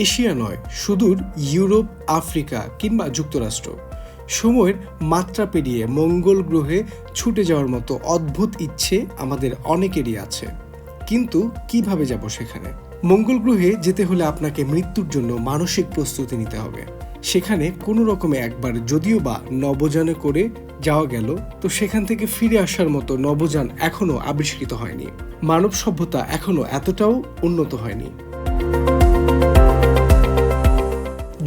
Asia নয়, সুদূর Europe, Africa কিংবা যুক্তরাষ্ট্র। সময়ের মাত্রা পেরিয়ে মঙ্গল গ্রহে ছুটে যাওয়ার মতো অদ্ভুত ইচ্ছে আমাদের অনেকেরই আছে। কিন্তু কীভাবে যাব সেখানে? মঙ্গল গ্রহে যেতে হলে আপনাকে মৃত্যুর জন্য মানসিক প্রস্তুতি নিতে হবে। সেখানে কোনো রকমে একবার যদিও বা নবযানে করে যাওয়া গেল, তো সেখান থেকে ফিরে আসার মতো নবযান এখনও আবিষ্কৃত হয়নি। মানব সভ্যতা এখনও এতটাও উন্নত হয়নি।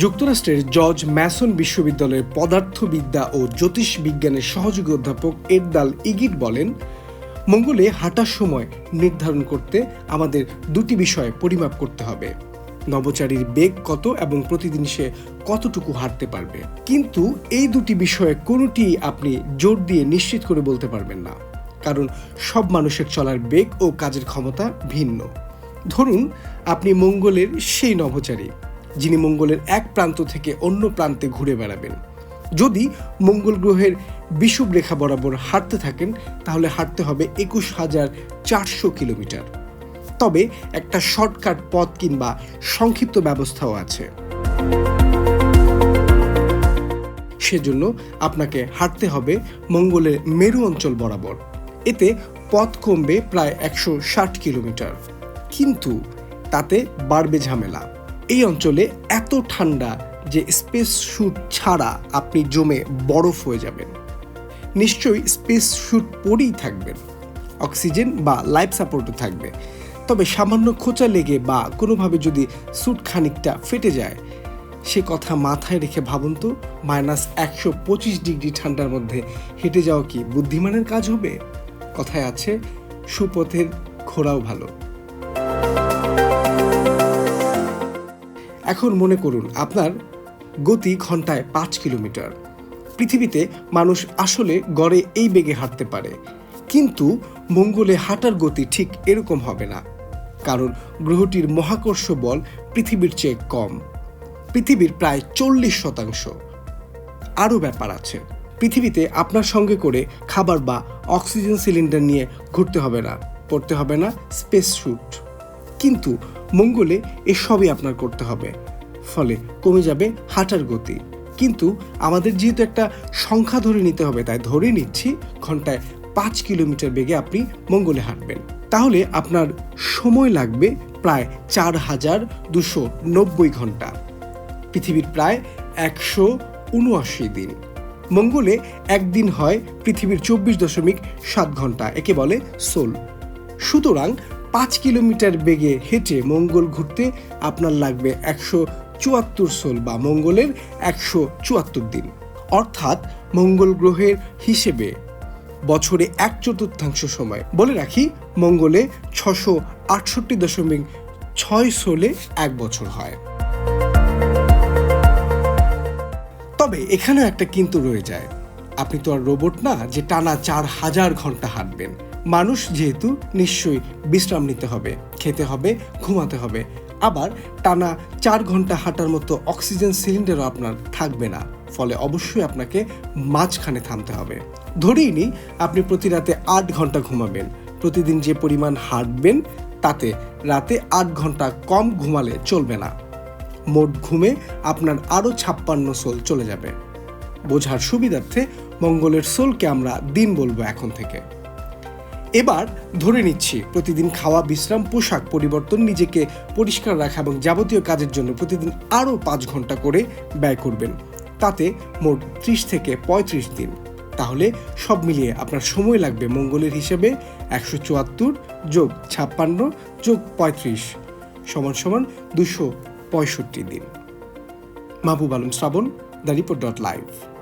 যুক্তরাষ্ট্রের জর্জ ম্যাসন বিশ্ববিদ্যালয়ের পদার্থবিদ্যা ও জ্যোতিষ বিজ্ঞানের সহযোগী অধ্যাপক এরদাল ইগিট বলেন, মঙ্গলে হাঁটার সময় নির্ধারণ করতে আমাদের দুটি বিষয় পরিমাপ করতে হবে। নবচারীর বেগ কত এবং প্রতিদিন সে কতটুকু হাঁটতে পারবে? কিন্তু এই দুটি বিষয়ে কোনোটি আপনি জোর দিয়ে নিশ্চিত করে বলতে পারবেন না, কারণ সব মানুষের চলার বেগ ও কাজের ক্ষমতা ভিন্ন। ধরুন, আপনি মঙ্গলের সেই নভোচারী যিনি মঙ্গলের এক প্রান্ত থেকে অন্য প্রান্তে ঘুরে বেড়াবেন। যদি মঙ্গল গ্রহের বিষুব রেখা বরাবর হাঁটতে থাকেন, তাহলে হাঁটতে হবে একুশ হাজার চারশো কিলোমিটার। তবে একটা শর্টকাট পথ কিংবা সংক্ষিপ্ত ব্যবস্থাও আছে। সেজন্য আপনাকে হাঁটতে হবে মঙ্গলের মেরু অঞ্চল বরাবর। এতে পথ কমবে প্রায় একশো ষাট কিলোমিটার। কিন্তু তাতে বাড়বে ঝামেলা। এই অঞ্চলে এত ঠান্ডা যে স্পেস স্যুট ছাড়া আপনি জমে বরফ হয়ে যাবেন। নিশ্চয়ই স্পেস স্যুট পরেই থাকবেন। অক্সিজেন বা লাইফ সাপোর্টও থাকবে। তবে সামান্য খোঁচা লেগে বা কোনোভাবে যদি স্যুট খানিকটা ফেটে যায়, সে কথা মাথায় রেখে ভাবুন তো মাইনাস একশো পঁচিশ ডিগ্রি ঠান্ডার মধ্যে হেঁটে যাওয়া কি বুদ্ধিমানের কাজ হবে? কথায় আছে, সুপথের ঘোরাও ভালো। এখন মনে করুন, আপনার গতি ঘন্টায় পাঁচ কিলোমিটার। পৃথিবীতে মানুষ আসলে গড়ে এই বেগে হাঁটতে পারে। কিন্তু মঙ্গলে হাঁটার গতি ঠিক এরকম হবে না। কারণ গ্রহটির মহাকর্ষ বল পৃথিবীর চেয়ে কম। পৃথিবীর প্রায় চল্লিশ শতাংশ। আরও ব্যাপার আছে, পৃথিবীতে আপনার সঙ্গে করে খাবার বা অক্সিজেন সিলিন্ডার নিয়ে ঘুরতে হবে না, পড়তে হবে না স্পেস স্যুট কিন্তু মঙ্গলে এসবই আপনার করতে হবে। ফলে কমে যাবে হাঁটার গতি। কিন্তু আমাদের যেহেতু একটা সংখ্যা ধরে নিতে হবে, তাই ধরে নিচ্ছি ঘন্টায় পাঁচ কিলোমিটার বেগে আপনি মঙ্গলে হাঁটবেন। তাহলে আপনার সময় লাগবে প্রায় চার হাজার দুশো নব্বই ঘণ্টা। পৃথিবীর প্রায় একশো উনআশি দিন। মঙ্গলে একদিন হয় পৃথিবীর চব্বিশ দশমিক সাত ঘণ্টা, একে বলে সোল। সুতরাং পাঁচ কিলোমিটার বেগে হেঁটে মঙ্গল ঘুরতে আপনার লাগবে একশো চুয়াত্তর সোল বা মঙ্গলের একশো চুয়াত্তর দিন। অর্থাৎ মঙ্গল গ্রহের হিসেবে বছরে এক চতুর্থাংশ সময়। বলে রাখি, মঙ্গলে ছশো আটষট্টি দশমিক ছয় সোলে এক বছর হয়। তবে এখানেও একটা কিন্তু রয়ে যায়। আপনি তো আর রোবট না, যে টানা চার হাজার ঘণ্টা হাঁটবেন। মানুষ যেহেতু নিশ্চয়ই বিশ্রাম নিতে হবে, খেতে হবে, ঘুমাতে হবে। আবার টানা চার ঘণ্টা হাঁটার মতো অক্সিজেন সিলিন্ডারও আপনার থাকবে না, ফলে অবশ্যই আপনাকে মাঝখানে থামতে হবে। ধরেই নিই আপনি প্রতি রাতে আট ঘণ্টা ঘুমাবেন। প্রতিদিন যে পরিমাণ হাঁটবেন, তাতে রাতে আট ঘণ্টা কম ঘুমালে চলবে না। মোট ঘুমে আপনার আরও ছাপ্পান্ন সোল চলে যাবে। বোঝার সুবিধার্থে মঙ্গলের সোলকে আমরা দিন বলব এখন থেকে। এবার ধরে নিচ্ছি, প্রতিদিন খাওয়া, বিশ্রাম, পোশাক পরিবর্তন নিজেকে পরিষ্কার রাখা এবং যাবতীয় কাজের জন্য প্রতিদিন আরও পাঁচ ঘণ্টা করে ব্যয় করবেন। তাতে মোট ত্রিশ থেকে পঁয়ত্রিশ দিন। তাহলে সব মিলিয়ে আপনার সময় লাগবে মঙ্গলের হিসেবে একশো চুয়াত্তর যোগ ছাপ্পান্ন যোগ পঁয়ত্রিশ সমান সমান দুশো পঁয়ষট্টি দিন। Mahbub Alam Srabon, the report dot live.